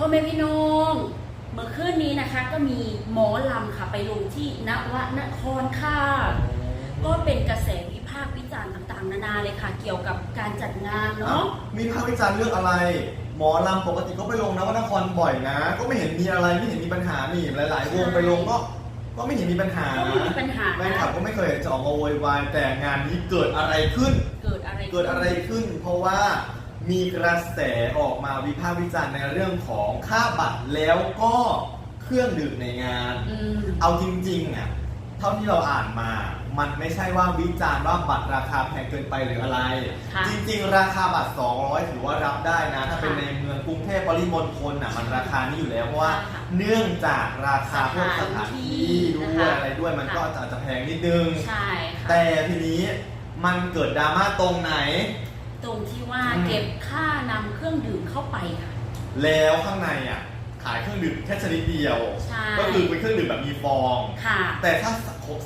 พ่อแม่พี่น้องเมื่อคืนนี้นะคะ ก็มีหมอลำค่ะ ไปลงที่นวนครค่ะ ก็เป็นกระแสวิพากษ์วิจารณ์ต่างๆ นานาเลยค่ะ เกี่ยวกับการจัดงานอ้าเนาะวมีภาควิจารณ์เรื่องอะไร หมอลำปกติก็ไปลงนะว่านครบ่อยนะ ก็ไม่เห็นมีอะไรไม่เห็นมีปัญหานี่หลาย ๆ วงไปลงก็ก็ไม่เห็นมีปัญหาก็ไม่มีปัญหาแฟนคลับก็ไม่เคยจะออกมาโวยวายแต่งานนี้เกิดอะไรขึ้น เกิดอะไรเกิดอะไรขึ้น เพราะว่า มีกระแสออกมาวิพากษ์วิจารณ์ในเรื่องของค่าบัตรแล้วก็เครื่องดื่มในงาน อืม เอาจริงๆอะเท่าที่เราอ่านมา มันไม่ใช่ว่าวิจารณ์ว่าบัตรราคาแพงเกินไปหรืออะไร ค่ะจริงๆ ราคาบัตร 200 ถือว่ารับได้นะ ถ้าเป็นค่ะในเมืองกรุงเทพปริมณฑลอะมันราคานี้อยู่แล้วเพราะว่า ใช่ค่ะเนื่องจากราคาพวกสถานที่สถานที่ด้นะวยคะอะไรด้วยมันค่ะก็อาจจะแพงนิดนึง ใช่ค่ะ แต่ทีนี้มันเกิดดราม่าตรงไหน ตรงที่ว่าอืม เก็บค่านำเครื่องดื่มเข้าไปค่ะ แล้วข้างในอะขายเครื่องดื่มแค่ชนิดเดียว ใช่ ก็คือเป็นเครื่องดื่มแบบมีฟอง ค่ะ แต่ถ้า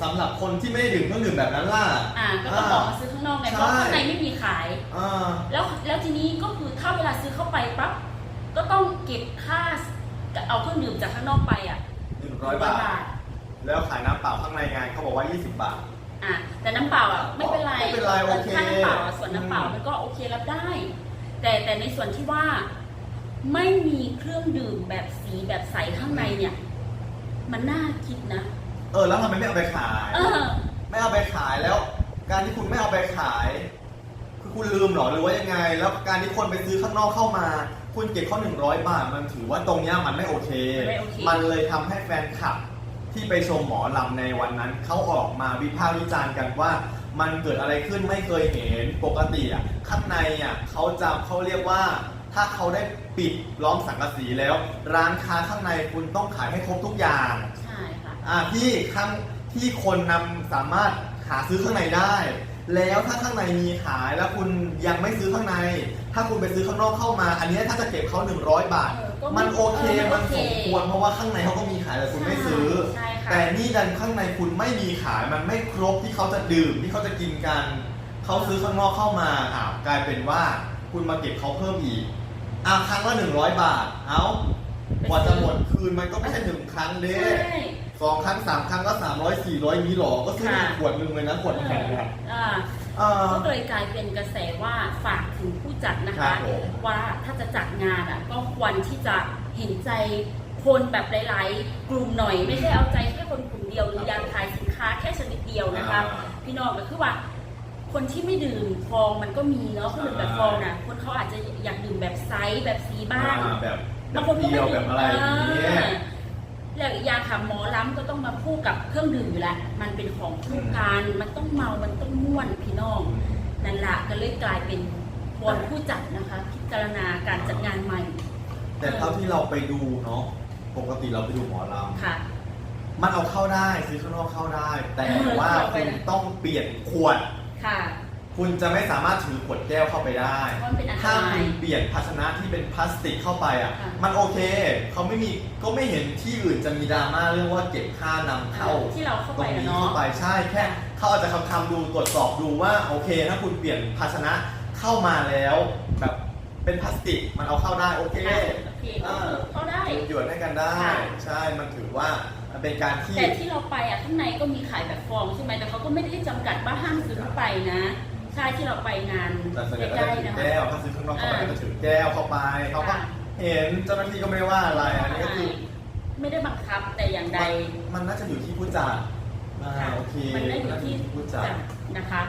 สำหรับคนที่ไม่ได้ดื่มเครื่องดื่มแบบนั้นล่ะ อ่าก็ต้องออกมาซื้อข้างนอกไงใช่เพราะข้างในไม่มีขาย อ่า แล้วแล้วทีนี้ก็คือถ้าเวลาซื้อเข้าไปปั๊บก็ต้องเก็บค่าเอาเครื่องดื่มจากข้างนอกไปอะหนึ่งร้อยบาท แล้วขายน้ำเปล่าข้างในงานเขาบอกว่า 20 บาท อะแต่น้ำเปล่าอะไม่เป็นไร ไม่เป็นไรโอเค ค่าน้ำเปล่าอะส่วนน้ำเปล่าอืมมันก็โอเครับได้ แต่แต่ในส่วนที่ว่าไม่มีเครื่องดื่มแบบสีแบบใสข้างในเนี่ย มันน่าคิดนะ เออแล้วทำไมไม่เอาไปขาย เออ ไม่เอาไปขายแล้ว การที่คุณไม่เอาไปขาย คือคุณลืมเหรอหรือว่ายังไง แล้วการที่คนไปซื้อข้างนอกเข้ามา คุณเก็บเขา100 บาท มันถือว่าตรงเนี้ยมันไม่โอเค มันไม่โอเค มันเลยทำให้แฟนคลับที่ไปชมหมอลำในวันนั้นเขาออกมาวิพากษ์วิจารณ์กันว่า มันเกิดอะไรขึ้นไม่เคยเห็นปกติอะข้างในอะเขาจะเขาเรียกว่า ถ้าเขาได้ปิดล้อมสังกะสีแล้ว ร้านค้าข้างในคุณต้องขายให้ครบทุกอย่างใช่ค่ะอ่าที่ข้างที่คนนำสามารถหาซื้อข้างในได้ แล้วถ้าข้างในมีขายแล้วคุณยังไม่ซื้อข้างใน ถ้าคุณไปซื้อข้างนอกเข้ามา อันเนี้ยถ้าจะเก็บเขา100 บาท เออก็มันโอเคเออมัมันโอเคสมควรเพราะว่าข้างในเขาก็มีขายแต่คุณไม่ซื้อ ใช่ ค่ะ แต่นี่ดันข้างในคุณไม่มีขายมันไม่ครบที่เขาจะดื่มที่เขาจะกินกันเขาซื้อข้างนอกเข้ามาอ้าวกลายเป็นว่าคุณมาเก็บเขาเพิ่มอีกอะครั้งละ100บาท เอ้ากว่าจะหมดคืนมันก็ไม่ใช่หนึ่งครั้งเด้ใช่สองครั้งสามครั้งก็สามร้อยสี่ร้อยนี้หรอก็ซื้อค่ะขวดหนึ่งเลยนะขวดแพงอะอ่าเออก็เลยกลายเป็นกระแสว่าฝากถึงผู้จัดนะครัคะ บผมว่าถ้าจะจัดงานอะก็ควรที่จะเห็นใจ คนแบบหลายๆ กลุ่มหน่อย ไม่ใช่เอาใจแค่คนกลุ่มเดียวหรืออยากขายสินค้าแค่ชนิดเดียวนะคะ อ่า พี่น้องก็คือว่า คนที่ไม่ดื่มฟองมันก็มีเนาะเครื่องดื่มแบบฟองน่ะคนเขาอาจจะอยากดื่มแบบไซส์แบบสีบ้างอ่าแบบแบบางคนก็เดีไม่ยวดื่แบมบอะไรอย่างเงี้ย อ่าแล้วอีกอย่างค่ะหมอล้ำก็ต้องมาคู่กับเครื่องดื่มอยู่แล้วมันเป็นของคู่กันมันต้องเมา มันต้องม่วนพี่น้อง นั่นละก็เลยกลายเป็นวอนผู้จัดนะคะ พิจารณาการจัดงานใหม่ แต่เท่าที่เราไปดูเนาะ ปกติเราไปดูหมอลค่ะำมันเอาเข้าได้ซื้อข้างนอกเข้าได้ แต่เออว่าเข้าไปคุณนะต้องเปลี่ยนขวด ค่ะ คุณจะไม่สามารถถือขวดแก้วเข้าไปได้เพราะมันเป็นอันตถ้ารายคุณเปลี่ยนภาชนะที่เป็นพลาสติกเข้าไปอะ ค่ะ มันโอเค เขาไม่มีก็ไม่เห็นที่อื่นจะมีดราม่าเรื่องว่าเก็บค่านำเข้า ที่เราเข้าตไปรงนะนี้เนาะ เข้าไปใช่แค่เขาอาจจะคำคำๆดูตรวจสอบดูว่าโอเคถ้าคุณเปลี่ยนภาชนะเข้ามาแล้ว แบบเป็นพลาสติกมันเอาเข้าได้โอเคอะ โอเคก็คือเข้าได้ หยวนให้กันได้ ค่ะ ใช่มันถือว่ามันเป็นการที่ แต่ที่เราไปอะข้างในก็มีขายแบบฟองใช่ไหมแต่เขาก็ไม่ได้จำกัดว่าห้ามซื้อเข้าไปนะ ใช่ที่เราไปงานแต่ส่วนใหญ่ก็ใกล้จะถืๆอนะคะ แก้วถ้าซื้อข้างนอกเข้าไปอ่าก็จะถือแก้วเข้าไปเขาก็ค่ะ เห็นเจ้าหน้าที่ก็ไม่ได้ว่าอะไรอันนี้ก็คือไม่ได้บังคับแต่อย่างใดมันน่าจะอยู่ที่ผู้จัดอ่าค่ะโอเคมันได้อยู่น่าจะที่ผู้จัดนะคะ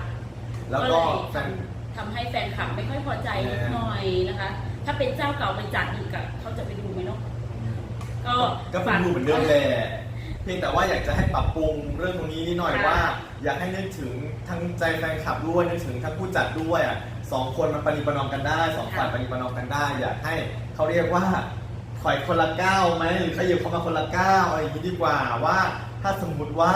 แล้วก็เลยแฟน ทำให้แฟนคลับไม่ค่อยพอใจแน่หน่อยนะคะ ถ้าเป็นเจ้าเก่าไปจัดอีกอะเขาจะไปดูไหมเนาะก็ก็เป็นดูเหมือนเดิมแหละเพียงแต่ว่าอยากจะให้ปรับปรุงเรื่องตรงนี้นิดหน่อยค่ะว่า อยากให้นึกถึงทั้งใจแฟนคลับด้วยนึกถึงทั้งผู้จัดด้วยอะสองคนมันปฏิปนอมกันได้สองฝ่ายปฏิปนอมกันได้ อยากให้เขาเรียกว่าถอยคนละก้าวไหมหรือขยับเข้ามาคนละก้าวอะไรอย่างนี้ดีกว่าว่า ถ้าสมมุติว่า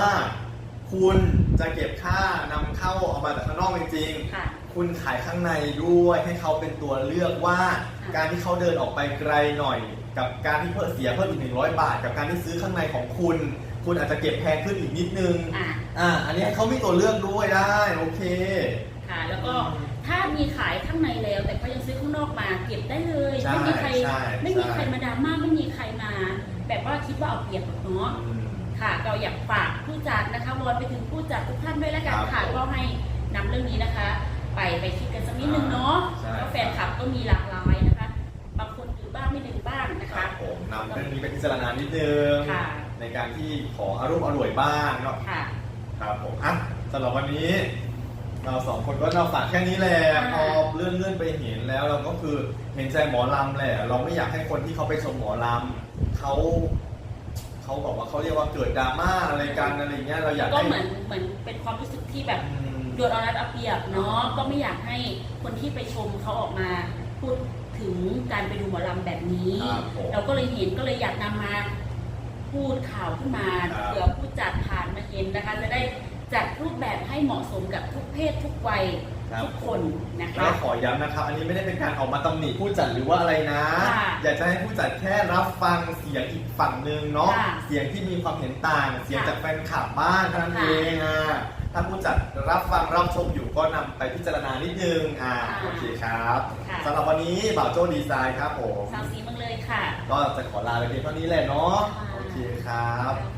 คุณจะเก็บค่านำเข้าออกมาจากข้างนอกจริงๆ ค่ะคุณขายข้างในด้วยให้เขาเป็นตัวเลือกว่าค่ะการที่เขาเดินออกไปไกลหน่อย กับการที่เพิ่มเสียเพิ่มอีกหนึ่งร้อยบาท กับการที่ซื้อข้างในของคุณ คุณอาจจะเก็บแพงขึ้นอีกนิดนึงอะอ่าอันนี้เขามีตัวเลือกด้วยได้โอเค ค่ะแล้วก็ถ้ามีขายข้างในแล้ว แต่เขายังซื้อข้างนอกมาเก็บได้เลยใช่ไม่มีใครใช่ไม่มีใช่ใครมาดราม่าไม่มีใครมา แบบว่าคิดว่าเอาเปรียบหรอกเนาะอืมค่ะเราอยากฝากผู้จัดนะคะวอนไปถึงผู้จัดทุกท่านด้วยแล้วกันครับค่ะผมก็ให้นำเรื่องนี้นะคะ ไปไปคิดกันสักนิดนึงเนาะใช่ แล้วแฟนคลับก็มีหลากหลายนะคะ บางคนดื่มบ้างไม่ดื่มบ้างนะครัคะ บผมนำเรื่องนี้ไปพิจารณานิดนึงค่ะ ในการที่ขออารมณ์อร่วยบ้างเนาะค่ะ ครับผมอะสำหรับวันนี้ เราสองคนก็เราฝากแค่นี้แหละค่ะพอเลื่อนเลื่อนไปเห็นแล้วเราก็คือเห็นใจหมอลำแหละเราไม่อยากให้คนที่เขาไปชมหมอลำเขาเขาบอกว่าเขาเรียกว่าเกิดดราม่าอะไรกันอะไรเงี้ยเราอยากก็ให้ เหมือนเหมือนเป็นความรู้สึกที่แบบอืม โดนเอารัดเอาเปรียบเนาะก็ไม่อยากให้คนที่ไปชมเขาออกมาพูดถึงการไปดูหมอลำแบบนี้ ครับผม เราก็เลยเห็นก็เลยอยากนำมาพูดข่าวขึ้นมาครับ เผื่อผู้จัดผ่านมาเห็นนะคะ จะได้จัดรูปแบบให้เหมาะสมกับทุกเพศทุกวัย ครับ ทุกคนนะแล้คะ วขอย้ำนะครับ อันนี้ไม่ได้เป็นการออกมาตำหนิผู้จัดหรือว่าอะไรนะ ค่ะอยากจะให้ผู้จัดแค่รับฟังเสียงอีกฝั่งหนึ่งเนาะ ค่ะเสียงที่มีความเห็นต่าง เสียงค่ะจากแฟนคลับบ้างเท่านั้นค่ะเองอะถ้าผู้จัดรับฟังรับชมอยู่ก็นำไปพิจารณานิดนึง อ่า ค่ะโอเคครับค่ะ สำหรับวันนี้บ่าวโจ้ดีไซน์ครับผม สาวสีเมืองเลยค่ะ ก็จะขอลาไปเพียงเท่านี้แหละเนาะ ค่ะ โอเคครับค